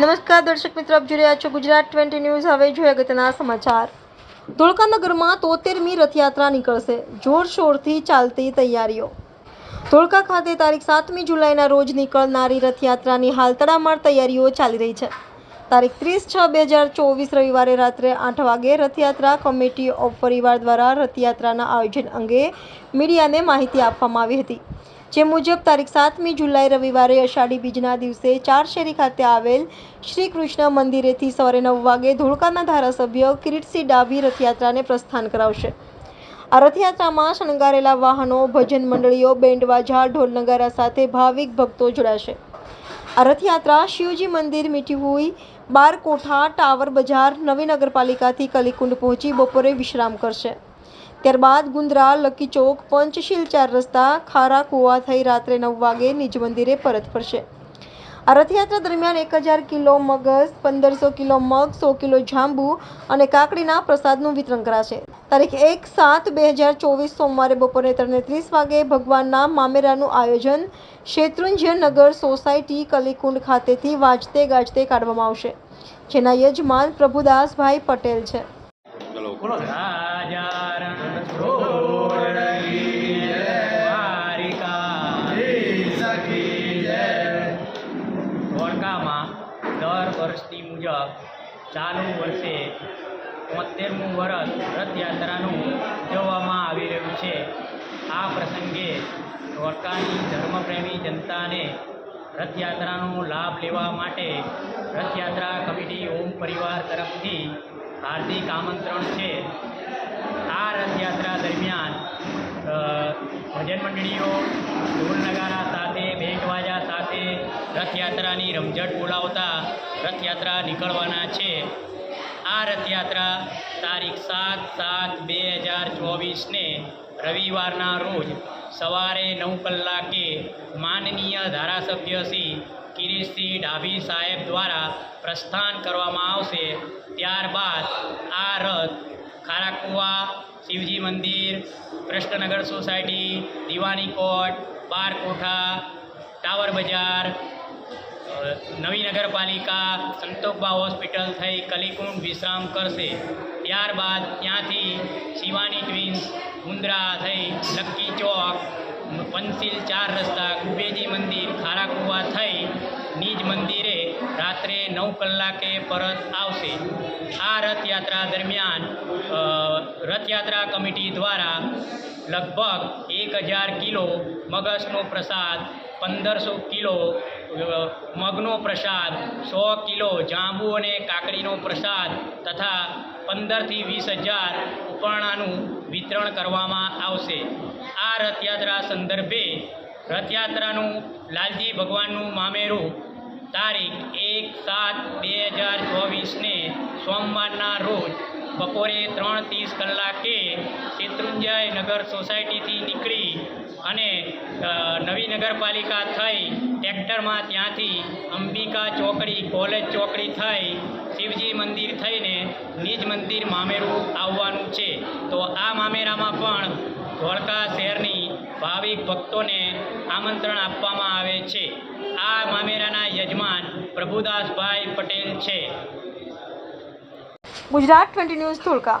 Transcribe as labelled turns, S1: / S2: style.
S1: નમસ્કાર દર્શક મિત્રો, આપ જોઈ રહ્યા છો ગુજરાત ટ્વેન્ટી ન્યૂઝ. હવે જોઈએ અગત્યના સમાચાર. ધોળકા નગરમાં તોતેરમી રથયાત્રા નીકળશે. જોરશોરથી ચાલતી તૈયારીઓ. ધોળકા ખાતે તારીખ સાતમી જુલાઈના રોજ નીકળનારી રથયાત્રાની હાલ તડામાર તૈયારીઓ ચાલી રહી છે. તારીખ ત્રીસ છ બે હજાર ચોવીસ રવિવારે રાત્રે આઠ વાગે રથયાત્રા કમિટી ઓફ પરિવાર દ્વારા રથયાત્રાના આયોજન અંગે મીડિયાને માહિતી આપવામાં આવી હતી. જે મુજબ તારીખ સાતમી જુલાઈ રવિવારે અષાઢી બીજના દિવસે ચારશેરી ખાતે આવેલ શ્રી કૃષ્ણ મંદિરેથી સવારે નવ વાગે ધોળકાના ધારાસભ્ય કિરીટસિંહ ડાભી રથયાત્રાને પ્રસ્થાન કરાવશે. આ રથયાત્રામાં શણગારેલા વાહનો, ભજન મંડળીઓ, બેન્ડ વાજા, ઢોલ નગારા સાથે ભાવિક ભક્તો જોડાશે. આ રથયાત્રા શિવજી મંદિર મીઠી હોઈ બાર કોઠા ટાવર બજાર, નવી નગરપાલિકાથી કલીકુંડ પહોંચી બપોરે વિશ્રામ કરશે. ત્યારબાદ ગુંદરા લકી ચોક પંચશીલ ચાર રસ્તા ખારા કુવા થઈ રાત્રે નવ વાગે નિજ મંદિરે પરત ફરશે. આ રથયાત્રા દરમિયાન એક હજાર કિલો મગજ પંદરસો કિલો મગ સો કિલો જાંબુ અને કાકડીના પ્રસાદનું વિતરણ કરાશે. તારીખ એક સાત બે હજાર ચોવીસ સોમવારે બપોરે ત્રણે ત્રીસ વાગે ભગવાનના મામેરાનું આયોજન શેત્રુંજ્ય નગર સોસાયટી કલીકુંડ ખાતેથી વાજતે ગાજતે કાઢવામાં આવશે. જેના યજમાન પ્રભુદાસભાઈ પટેલ છે.
S2: દર વર્ષની મુજબ ચાલુ વર્ષે તોતેરમું વર્ષ રથયાત્રાનું ઉજવવામાં આવી રહ્યું છે. આ પ્રસંગે દ્વારકાની ધર્મપ્રેમી જનતાને રથયાત્રાનો લાભ લેવા માટે રથયાત્રા કમિટી ઓમ પરિવાર તરફથી હાર્દિક આમંત્રણ છે. આ રથયાત્રા દરમિયાન ભજન મંડળીઓ ઢોલ નગારા રથયાત્રાની રમઝટ બોલાવતા રથયાત્રા નીકળવાના છે. આ રથયાત્રા તારીખ સાત સાત બે હજાર ચોવીસને રવિવારના રોજ સવારે નવ કલાકે માનનીય ધારાસભ્ય શ્રી કિરીટસિંહ ડાભી સાહેબ દ્વારા પ્રસ્થાન કરવામાં આવશે. ત્યારબાદ આ રથ ખારાકુવા, શિવજી મંદિર, કૃષ્ણનગર સોસાયટી દિવાની કોટ બારકોઠા, ટાવર બજાર નવી નગરપાલિકા સંતોકબા હોસ્પિટલ થઈ કલીકુંડ વિશ્રામ કરશે ત્યારબાદ ત્યાંથી શિવાની ટ્વિન્સ મુન્દ્રા થઈ લક્કી ચોક પંચીલ ચાર રસ્તા કુબેજી મંદિર ખારાકુવા થઈ નિજ મંદિરે રાત્રે નવ કલાકે પરત આવશે. આ રથયાત્રા દરમિયાન અ, રથયાત્રા કમિટી દ્વારા લગભગ એક હજાર કિલો મગસનો પ્રસાદ પંદરસો કિલો અ, મગનો પ્રસાદ, સો કિલો જાંબુ અને કાકડીનો પ્રસાદ તથા પંદરથી વીસ હજાર ઉપરણાનું વિતરણ કરવામાં આવશે. આ રથયાત્રા સંદર્ભે રથયાત્રાનું લાલજી ભગવાનનું મામેરું તારીખ એક સાત બે હજાર ચોવીસને સોમવારના રોજ બપોરે ત્રણ ત્રીસ કલાકે શેત્રુંજય નગર સોસાયટીથી નીકળી અને નવી નગરપાલિકા થઈ ટ્રેક્ટરમાં ત્યાંથી અંબિકા ચોકડી, કોલેજ ચોકડી થઈ શિવજી મંદિર થઈને નિજ મંદિર મામેરું આવવાનું છે. તો આ મામેરામાં પણ ધોળકા શહેરની ભાવિક ભક્તોને આમંત્રણ આપવામાં આવે છે. આ મામેરાના યજમાન પ્રભુદાસભાઈ પટેલ છે.
S1: Gujarat twenty news Dholka.